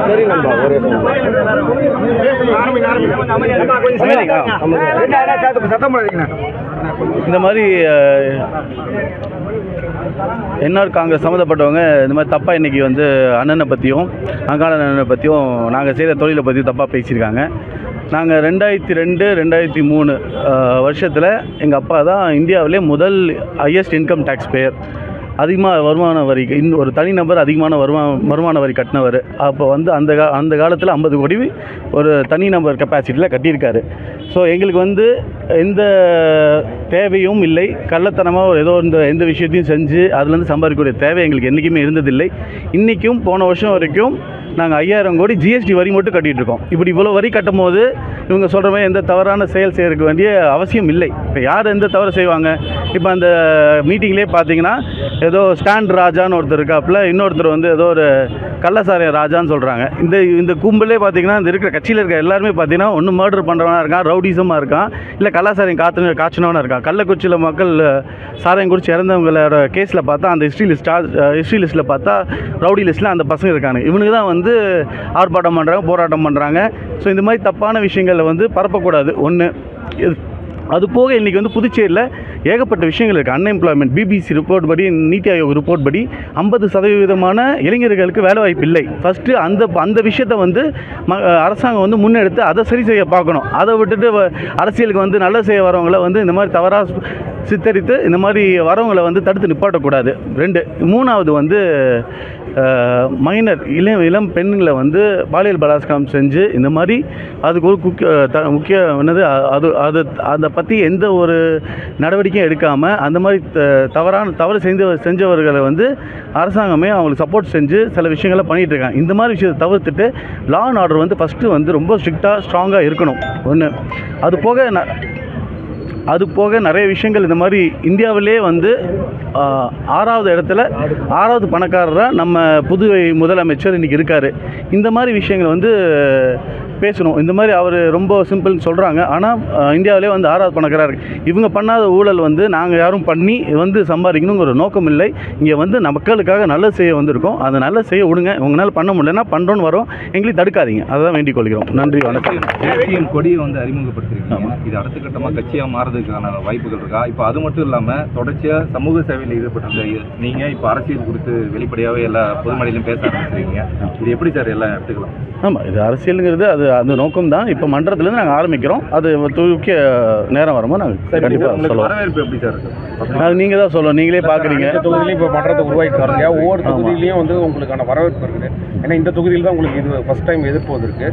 சரி நண்பா ஒரே இந்த மாதிரி என்ஆர் காங்கிரஸ் சம்மந்தப்பட்டவங்க இந்த மாதிரி தப்பாக இன்றைக்கி வந்து அண்ணனை பற்றியும் அங்காள அண்ணனை பற்றியும் நாங்கள் செய்கிற தொழிலை பற்றியும் தப்பாக பேசியிருக்காங்க. நாங்கள் ரெண்டாயிரத்தி ரெண்டு ரெண்டாயிரத்தி மூணு வருஷத்தில் எங்கள் அப்பா தான் இந்தியாவிலே முதல் ஹையஸ்ட் இன்கம் டேக்ஸ் பேயர் அதிகமாக வருமான வரி இன் ஒரு தனிநபர் அதிகமான வருமான வருமான வரி கட்டினவர். அப்போ வந்து அந்த கா அந்த காலத்தில் ஐம்பது கோடி ஒரு தனிநபர் கெப்பாசிட்டியில் கட்டியிருக்காரு. ஸோ எங்களுக்கு வந்து எந்த தேவையும் இல்லை. கள்ளத்தனமாக ஒரு ஏதோ இந்த எந்த விஷயத்தையும் செஞ்சு அதுலேருந்து சம்பாதிக்கக்கூடிய தேவை எங்களுக்கு என்றைக்குமே இருந்ததில்லை. இன்றைக்கும் போன வருஷம் வரைக்கும் நாங்கள் ஐயாயிரம் கோடி ஜிஎஸ்டி வரி மட்டும் கட்டிகிட்டு இருக்கோம். இப்படி இவ்வளோ வரி கட்டும் போது இவங்க சொல்கிற மாதிரி எந்த தவறான செயல் செய்யறதுக்கு வேண்டிய அவசியம் இல்லை. இப்போ யார் எந்த தவறு செய்வாங்க? இப்போ அந்த மீட்டிங்லேயே பார்த்தீங்கன்னா ஏதோ ஸ்டாண்ட் ராஜான்னு ஒருத்தர் இருக்காப்புல இன்னொருத்தர் வந்து ஏதோ ஒரு கள்ளசாரிய ராஜான்னு சொல்கிறாங்க இந்த இந்த கும்பலே பார்த்தீங்கன்னா இந்த இருக்கிற கட்சியில் இருக்க எல்லாருமே பார்த்தீங்கன்னா ஒன்று மர்டர் பண்ணுறவனா இருக்கான் ரவுடிசமாக இருக்கான் இல்லை கள்ளசாரியம் காத்து காய்ச்சினவனா இருக்கான். கள்ளக்குறிச்சியில் மக்கள் சாராயம் குடிச்சு இறந்தவங்களோட கேஸில் பார்த்தா அந்த ஹிஸ்ட்ரி லிஸ்ட் ஹிஸ்ட்ரி லிஸ்ட்டில் பார்த்தா ரவுடி லிஸ்ட்டில் அந்த பசங்க இருக்காங்க. இவனுக்கு தான் வந்து ஆர்ப்பாட்டம் பண்ணுறாங்க போராட்டம் பண்ணுறாங்க ஸோ இந்த மாதிரி தப்பான விஷயங்கள் வந்து பரப்பக்கூடாது. ஒன்று அது போக இன்றைக்கி வந்து புதுச்சேரியில் ஏகப்பட்ட விஷயங்கள் இருக்குது அன்எம்ப்ளாய்மெண்ட் பிபிசி ரிப்போர்ட் படி நீத்தி ஆயோக் ரிப்போர்ட் படி ஐம்பது சதவீதமான இளைஞர்களுக்கு வேலை வாய்ப்பு இல்லை. ஃபஸ்ட்டு அந்த அந்த விஷயத்தை வந்து ம அரசாங்கம் வந்து முன்னெடுத்து அதை சரி செய்ய பார்க்கணும். அதை விட்டுட்டு வ- அரசியலுக்கு வந்து நல்ல செய்ய வரவங்களை வந்து இந்த மாதிரி தவறாக சித்தரித்து இந்த மாதிரி வரவங்களை வந்து தடுத்து நிப்பாட்டக்கூடாது. ரெண்டு மூணாவது வந்து மைனர் இளம் இளம் பெண்களை வந்து பாலியல் பலாத்காரம் செஞ்சு இந்த மாதிரி அதுக்கு ஒரு குக்கிய த முக்கிய என்னது அது அது அதை பற்றி எந்த ஒரு நடவடிக்கையும் எடுக்காமல் அந்த மாதிரி த தவறான தவறு செஞ்ச செஞ்சவர்களை வந்து அரசாங்கமே அவங்களுக்கு சப்போர்ட் செஞ்சு சில விஷயங்களை பண்ணிகிட்டு இருக்காங்க. இந்த மாதிரி விஷயத்தை தவிர்த்துட்டு லா அண்ட் ஆர்டர் வந்து ஃபஸ்ட்டு வந்து ரொம்ப ஸ்ட்ரிக்டாக ஸ்ட்ராங்காக இருக்கணும். ஒன்று அது போக ந அது போக நிறைய விஷயங்கள் இந்த மாதிரி இந்தியாவிலே வந்து ஆறாவது இடத்துல ஆறாவது பணக்காரராக நம்ம புதுவை முதலமைச்சர் இன்றைக்கி இருக்கார். இந்த மாதிரி விஷயங்கள் வந்து பேசணும். இந்த மாதிரி அவர் ரொம்ப சிம்பிள்னு சொல்கிறாங்க ஆனால் இந்தியாவிலே வந்து ஆறாவது பணக்காரர். இவங்க பண்ணாத ஊழல் வந்து நாங்கள் யாரும் பண்ணி வந்து சம்பாதிக்கணுங்கிற ஒரு நோக்கம் இல்லை. இங்கே வந்து மக்களுக்காக நல்லது செய்ய வந்திருக்கோம். அதை நல்லது செய்ய விடுங்க. உங்களால் பண்ண முடியலன்னா பண்ணுறோன்னு வரோம். எங்களையும் தடுக்காதீங்க. அதை வேண்டிக் கொள்கிறோம். நன்றி வணக்கம். தேசியம் கொடியை வந்து அறிமுகப்படுத்திருக்கீங்க. இது அடுத்த கட்டமாக கட்சியாக மாறதுக்கான வாய்ப்புகள் இருக்கா? இப்போ அது மட்டும் இல்லாமல் தொடர்ச்சியாக சமூக சேவையில் ஈடுபட்டிருக்க நீங்கள் இப்போ அரசியல் குறித்து வெளிப்படையாகவே எல்லா பொதுமடையிலும் பேச ஆரம்பிச்சிருக்கீங்க. இது எப்படி சார் எல்லாம் எடுத்துக்கலாம் ஆமாம் இது அரசியலுங்கிறது அது அந்த நோக்கம் தான் இப்போ மன்றத்துலேருந்து நாங்கள் ஆரம்பிக்கிறோம். அது தூக்கிய நேரம் வரும்போது நாங்கள் கண்டிப்பாக சொல்லுவோம். அது நீங்கள் தான் சொல்லணும் நீங்களே பார்க்குறீங்க தொகுதியிலையும் இப்போ மன்றத்தை உருவாக்கிட்டு வராங்க ஒவ்வொரு. தொகுதியிலையும் வந்து உங்களுக்கான வரவேற்பு இருக்குது. ஏன்னா இந்த தொகுதியில் தான் உங்களுக்கு இது ஃபர்ஸ்ட் டைம் எதிர்ப்பு வந்திருக்கு.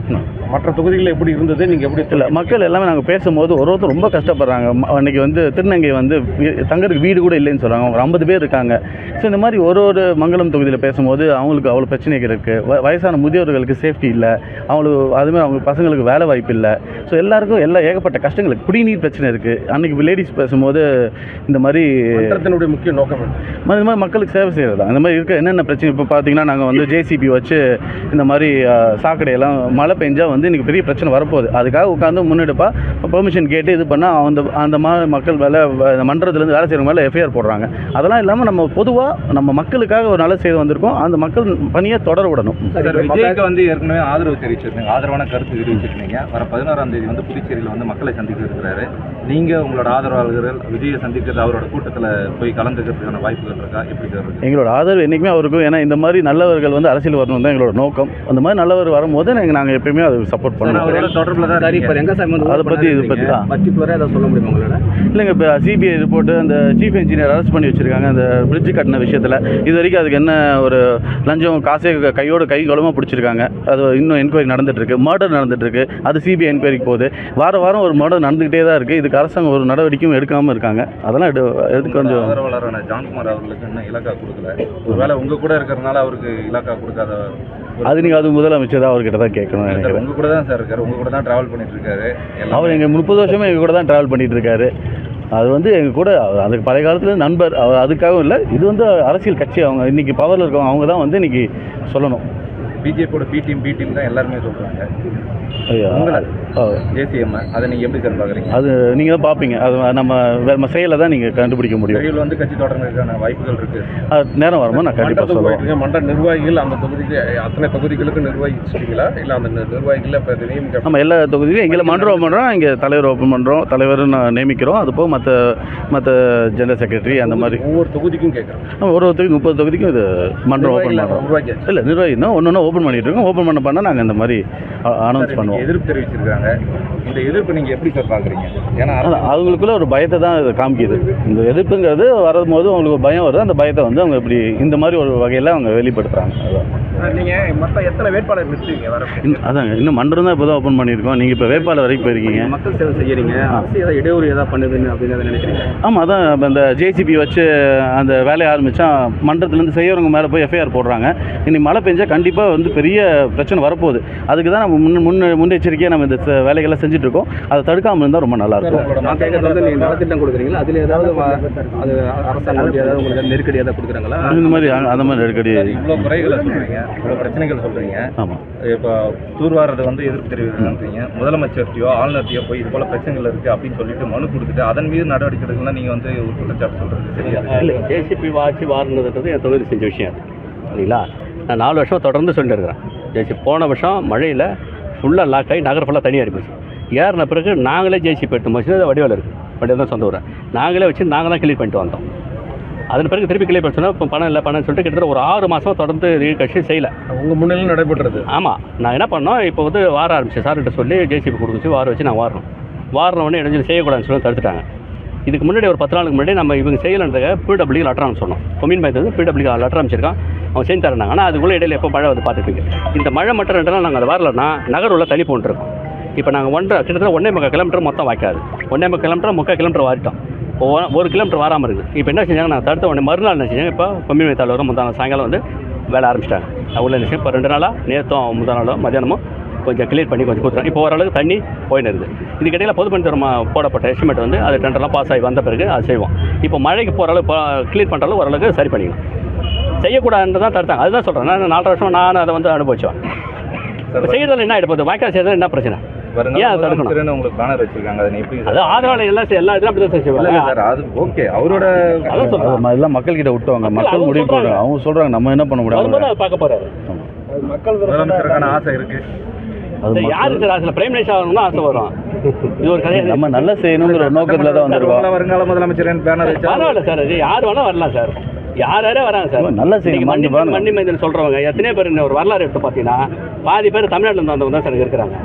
மற்ற தொகுதிகளில் எப்படி இருந்தது? நீங்கள் எப்படி இல்லை மக்கள் எல்லாமே நாங்கள் பேசும்போது ஒரு ஒருத்தர் ரொம்ப கஷ்டப்படுறாங்க. அன்னைக்கு வந்து திருநங்கை வந்து வீ- தங்கறதுக்கு வீடு கூட இல்லைன்னு சொல்கிறாங்க ஒரு ஐம்பது பேர் இருக்காங்க. ஸோ இந்த மாதிரி ஒரு ஒரு மங்கலம் தொகுதியில் பேசும்போது அவங்களுக்கு அவ்வளோ பிரச்சனைகள் இருக்குது வ வயசான முதியோர்களுக்கு சேஃப்டி இல்லை. அவங்களுக்கு அதுமாதிரி அவங்க பசங்களுக்கு வேலை வாய்ப்பு இல்லை. ஸோ எல்லாருக்கும் எல்லா ஏகப்பட்ட கஷ்டங்கள் இருக்கு. குடிநீர் பிரச்சனை இருக்குது அன்றைக்கி லேடிஸ் பேசும்போது இந்த மாதிரி மன்றத்தினுடைய முக்கிய நோக்கம் இந்த மாதிரி மக்களுக்கு சேவை செய்கிறது தான் இந்த மாதிரி இருக்க என்னென்ன பிரச்சனை? இப்போ பார்த்தீங்கன்னா நாங்கள் வந்து ஜேசிபி வச்சு இந்த மாதிரி சாக்கடையெல்லாம் மழை பெஞ்சா வந்து இன்றைக்கி பெரிய பிரச்சனை வரப்போகுது. அதுக்காக உட்காந்து முன்னெடுப்பாக பெர்மிஷன் கேட்டு இது பண்ணால் அந்த அந்த மா மக்கள் மேலே இந்த மன்றத்துலேருந்து வேலை செய்கிறவங்க மேலே எஃப்ஐஆர் போடுறாங்க. அதெல்லாம் இல்லாமல் நம்ம பொதுவாக நம்ம மக்களுக்காக ஒரு நல்ல செய்து வந்திருக்கோம். அந்த மக்கள் பணியை தொடர விடணும். சார் விஜய்க்கு வந்து ஏற்கனவே ஆதரவு தெரிவிச்சிருந்தீங்க. ஆதரவான கருத்து தெரிவிச்சிருந்தீங்க. வர பதினாறாம் தேதி வந்து புதுச்சேரியில் வந்து மக்களை சந்திக்க இருக்கிறாரு. நீங்க உங்களோட ஆதரவாளர்கள் விஜயை சந்திக்கிறது அவரோட கூட்டத்தில் போய் கலந்துக்கிறதுக்கான வாய்ப்புகள் இருக்கா? எப்படி சார் எங்களோட ஆதரவு என்றைக்குமே அவருக்கும். ஏன்னா இந்த மாதிரி நல்லவர்கள் வந்து அரசியல் வரணும் தான் எங்களோட நோக்கம். அந்த மாதிரி நல்லவர் வரும்போது நாங்கள் நாங்கள் எப்பயுமே அதை சப்போர்ட் பண்ணுவோம். தொடர்பில் தான் சரி இப்போ. ரெங்கசாமி வந்து அதை பற்றி இதை பற்றி தான். பர்டிகுலராக ஏதாவது சொல்ல முடியுமா உங்களால்? இல்லைங்க இப்போ சிபிஐ ரிப்போர்ட்டு அந்த சீஃப் இன்ஜினியர் அரெஸ்ட் பண்ணி வச்சிருக்காங்க அந்த பிரிட்ஜ் கட்டின விஷயத்தில். இது வரைக்கும் அதுக்கு என்ன ஒரு லஞ்சம் காசே க- கையோட கை கலமாக பிடிச்சிருக்காங்க. அது இன்னும் என்கொயரி நடந்துட்டு இருக்கு மர்டர் நடந்துட்டு இருக்கு அது சிபிஐ என்கொயரிக்கு போகுது. வார வாரம் ஒரு மர்டர் நடந்துகிட்டே தான் இருக்குது இதுக்கு அரசாங்கம் ஒரு நடவடிக்கையும் எடுக்காமல் இருக்காங்க. அதெல்லாம் எடு எது கொஞ்சம் ஆதரவாளரான ஜான்குமார் அவர்களுக்கு இன்னும் இலாக்கா கொடுக்கல. ஒருவேளை உங்க கூட இருக்கிறதுனால அவருக்கு இலாக்கா கொடுக்காத அது நீங்கள் அது முதலமைச்சர் தான் அவர்கிட்ட தான் கேட்கணும் சார் நினைக்கிறேன். உங்க கூட தான் சார் இருக்காரு. உங்க கூட தான் டிராவல் பண்ணிட்டு இருக்காரு. அவர் எங்கள் முப்பது வருஷமே எங்கள் கூட தான் ட்ராவல் பண்ணிட்டு இருக்காரு அது வந்து எங்கள் கூட அதுக்கு பழைய காலத்தில் நண்பர் அவர் அதுக்காகவும் இல்லை இது வந்து அரசியல் கட்சி அவங்க இன்றைக்கி பவரில் இருக்கவங்க அவங்க தான் வந்து இன்றைக்கி சொல்லணும். பிஜேபியோட பி டீம் பி டீம் தான் எல்லாருமே ஆ, ஜேசிஎம் அதை நீங்க எப்படி சார் பாக்குறீங்க? அது நீங்கள் தான் பார்ப்பீங்க அது நம்ம நம்ம செயலை தான் நீங்கள் கண்டுபிடிக்க முடியும். விரைவில் வந்து கட்சி தொடர்றதுக்கான வாய்ப்புகள் இருக்கு. அது நேரம் வரும்போது நான் கண்டிப்பாக சொல்லுவேன் மண்ட நிர்வாகிகள் அந்த தொகுதிக்கு அத்தனை தொகுதிகளுக்கு நிர்வகிச்சிட்டீங்களா இல்லை அந்த நிர்வாகிகள் இப்போ நம்ம எல்லா தொகுதியிலும் எங்களை மன்றம் பண்ணுறோம் இங்கே தலைவர் ஓப்பன் பண்ணுறோம் தலைவர் நான் நியமிக்கிறோம். அது போக மற்ற மற்ற ஜெனரல் செக்ரட்டரி அந்த மாதிரி. ஒவ்வொரு தொகுதிக்கும் கேட்குறேன். நம்ம ஒரு தொகுதி முப்பது தொகுதிக்கும் இது மன்றம் ஓப்பன் பண்ணுறோம் இல்லை நிர்வாகி தான் ஒன்று ஒன்று ஓப்பன் பண்ணிட்டு இருக்கோம் ஓப்பன் பண்ண பண்ண நாங்கள் இந்த மாதிரி அனௌன்ஸ் பண்ணுவோம். எதிர்ப்பு தெரிவிச்சிருக்காங்க. இந்த எதிர்ப்பு நீங்க எப்படி சார் பாக்குறீங்க ஏன்னா அவங்களுக்குள்ள ஒரு பயத்தை தான் இது காமிக்குது. இந்த எதிர்ப்புங்கிறது வரும்போது அவங்களுக்கு பயம் வருது. அந்த பயத்தை வந்து அவங்க இப்படி இந்த மாதிரி ஒரு வகையில் அவங்க வெளிப்படுத்துகிறாங்க அதான். நீங்கள் மொத்தம் எத்தனை வேட்பாளர் நிறுத்துவீங்க வர அதாங்க. இன்னும் மன்றம் தான் இப்போ தான் ஓப்பன் பண்ணியிருக்கோம். நீங்கள் இப்போ வேட்பாளர் வரைக்கும் போயிருக்கீங்க. மக்கள் சேவை செய்யறீங்க. அரசு ஏதாவது இடையூறு ஏதாவது பண்ணுதுன்னு அப்படின்னு நினைக்கிறீங்க? ஆமாம் அதான். இப்போ இந்த ஜேசிபி வச்சு அந்த வேலையை ஆரம்பித்தா மன்றத்துலேருந்து செய்யறவங்க மேலே போய் எஃப்ஐஆர் போடுறாங்க. இன்னைக்கு மழை பெஞ்சா கண்டிப்பாக வந்து பெரிய பிரச்சனை வரப்போகுது. அதுக்கு தான் நம்ம முன் முன் முன்னெச்சரிக்கையாக நம்ம இந்த ச- வேலைகள்லாம் செஞ்சுட்டு இருக்கோம் அதை தடுக்காமல் இருந்தால் ரொம்ப நல்லாயிருக்கும். நான் கேட்கறது வந்து நீங்கள் நலத்திட்டம் கொடுக்குறீங்களா? அதில் ஏதாவது அது அரசாங்கம் ஏதாவது உங்களுக்கு நெருக்கடி ஏதாவது கொடுக்குறாங்களா? இந்த மாதிரி அந்த மாதிரி நெருக்கடி இவ்வளவு குறைகளை சொல்றீங்க. இவ்வளவு பிரச்சனைகள் சொல்றீங்க. ஆமாம் இப்போ தூர்வாரதை வந்து எதிர்ப்பு தெரிவிக்கிறீங்க. முதலமைச்சர்கிட்டயோ ஆளுநர்கிட்டயோ போய் இது போல பிரச்சனைகள் இருக்கு அப்படின்னு சொல்லிட்டு மனு கொடுத்துட்டு அதன் மீது நடவடிக்கை எடுக்கலாம் நீங்க வந்து ஒரு குற்றச்சாட்டு சொல்றது சரியா? இல்லை ஜேசிபி ஆட்சி மாறினதுன்றது என் தொகுதி செஞ்ச விஷயம் அது. சரிங்களா நான் நாலு வருஷம் தொடர்ந்து சொல்லிட்டு இருக்கிறேன். ஜேசி போன வருஷம் மழையில் ஃபுல்லாக லாக் ஆகி நகர் ஃபுல்லாக தனியாக இருந்துச்சு ஏறின பிறகு நாங்களே ஜேசிபி எடுத்து போச்சு வடிவில் இருக்குது வடிவில் தான் சொந்த ஊர். நாங்களே வச்சு நாங்கள் தான் கிளியர் பண்ணிட்டு வந்தோம். அதன் பிறகு திருப்பி கிளியர் பண்ணி இப்போ பணம் இல்லை பணம்னு சொல்லிட்டு கிட்டத்தட்ட ஒரு ஆறு மாதம் தொடர்ந்து கட்சி செய்யலை. உங்கள் முன்னிலையில் நடைபெற்றது? ஆமாம் நான் என்ன பண்ணோம் இப்போ வந்து வார ஆரம்பிச்சேன் சார்கிட்ட சொல்லி ஜேசிபி கொடுத்துச்சு வார வச்சு நான் வாரணும். வாரின உடனே இடைஞ்சல் செய்யக்கூடாதுன்னு சொல்லி தடுத்துட்டாங்க. இதுக்கு முன்னாடி ஒரு பத்து நாளுக்கு முன்னாடி நம்ம இவங்க செய்யலன்றத பிடபிள்யூ லெட்டர் சொன்னோம். கொமின் பயந்து வந்து பிடபிள்யூ லெட்டர் அமைச்சிருக்கான். அவன் செஞ்சு தரனாங்க ஆனால் அதுக்குள்ளே இடையில எப்போ மழை வந்து பார்த்துட்டு இந்த மழை மட்டும் ரெண்டு நாள் நாங்கள் அதை வரலன்னா நகர் உள்ள தனி போட்டுருக்கோம். இப்போ நாங்கள் ஒன்றரை கிட்டத்தட்ட ஒன்றே முக்கால் கிலோமீட்டர் மொத்தம் வாய்க்காது ஒன்றே முக்கால் கிலோமீட்டர் முக்கால் கிலோமீட்டர் வாரிட்டோம். ஒரு கிலோமீட்டர் வராமல் இருக்குது இப்போ என்ன செஞ்சாங்க? நான் தடுத்த உடனே மறுநாள் என்ன செஞ்சாங்க? இப்போ கொம்யூனி தலைவரும் முந்தா சாயங்காலம் வந்து வேலை ஆரம்பிச்சிட்டாங்க. உள்ள என்ன இப்போ ரெண்டு நாளாக நேற்றும் முந்தா நாளோ மத்தியானமும் கொஞ்சம் கிளியர் பண்ணி கொஞ்சம் கொடுத்துறோம் இப்போ ஓரளவுக்கு தண்ணி போயின்னு இருக்குது. இதுக்கிடையில் பொதுப்பணித்துறை மா- போடப்பட்ட எஸ்டிமேட் வந்து அது டெண்டர்லாம் பாஸ் ஆகி வந்த பிறகு அது செய்வோம். இப்போ மழைக்கு போகிற அளவு கிளியர் பண்ணுற அளவு ஓரளவுக்கு சரி பண்ணிக்கணும் செய்யக்கூடாதுன்னு தான் தடுத்தாங்க அதுதான் சொல்கிறேன் நான் நாலரை வருஷம் நான் அதை வந்து அனுபவிச்சோம். இப்போ செய்யறதுல என்ன ஆகிட்டு போகுது வாய்க்கால் செய்யறதுல என்ன பிரச்சனை? ஏன் அதை தடுக்கணும்? முதலமைச்சர்னு உங்களுக்கு பேனர் வச்சிருக்காங்க. அதை நீ எப்படி அது ஆதரவாளர் எல்லாம் எல்லா இதெல்லாம் அப்படி தான் இல்ல செய்வாங்க. இல்ல சார் அது ஓகே அவரோட அதான் சொல்றேன். அது எல்லாம் மக்கள்கிட்ட விட்டுவாங்க. மக்கள் முடிவு சொல்றாங்க. அவங்க சொல்கிறாங்க நம்ம என்ன பண்ண அதை பார்க்க போறாரு. முதலமைச்சருக்கான ஆசை இருக்கு. யாரு சார் ஆசை பிரைம் மினிஸ்டர் ஆகணும்னு ஆசை வரும். இது ஒரு கதையா நம்ம நல்லா செய்யணுங்கிற ஒரு நோக்கத்தில் தான் வந்திருக்கோம். வருங்கால முதலமைச்சர் பேனர் பரவாயில்ல சார் அது யார் வேணா வரலாம் சார். யார் யாரே வராங்க சார். நல்லா வாங்க, வாங்க. மண்ணி மைந்தன் சொல்றவங்க. எத்தனை பேர் ஒரு வரலாறு எடுத்து பார்த்தீங்கன்னா பாதி பேர் தமிழ்நாட்டுல இருந்து வந்தவங்க தான் சார் இருக்கிறாங்க.